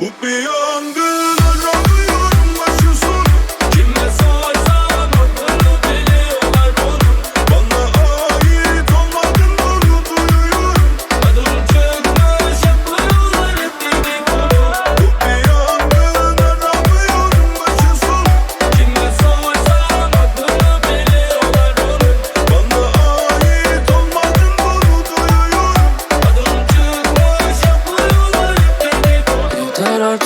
Whoop me.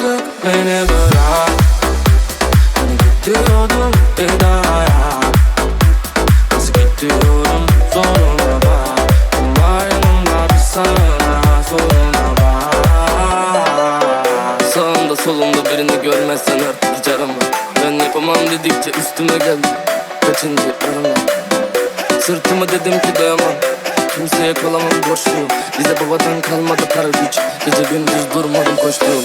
bırak beni bırak Hani gidiyordum bir daha ya Nasıl gidiyorum zoruna bak Kumbarımda bir sağına soluna bak Sağımda solumda birini görmezsen artık hiç Ben yapamam dedikçe üstüme geldi Kaçıncı arama Sırtıma dedim ki dayamam kimseye kalamam boşluğum Bize babadan kalmadı para güç Gece gündüz durmadım koştum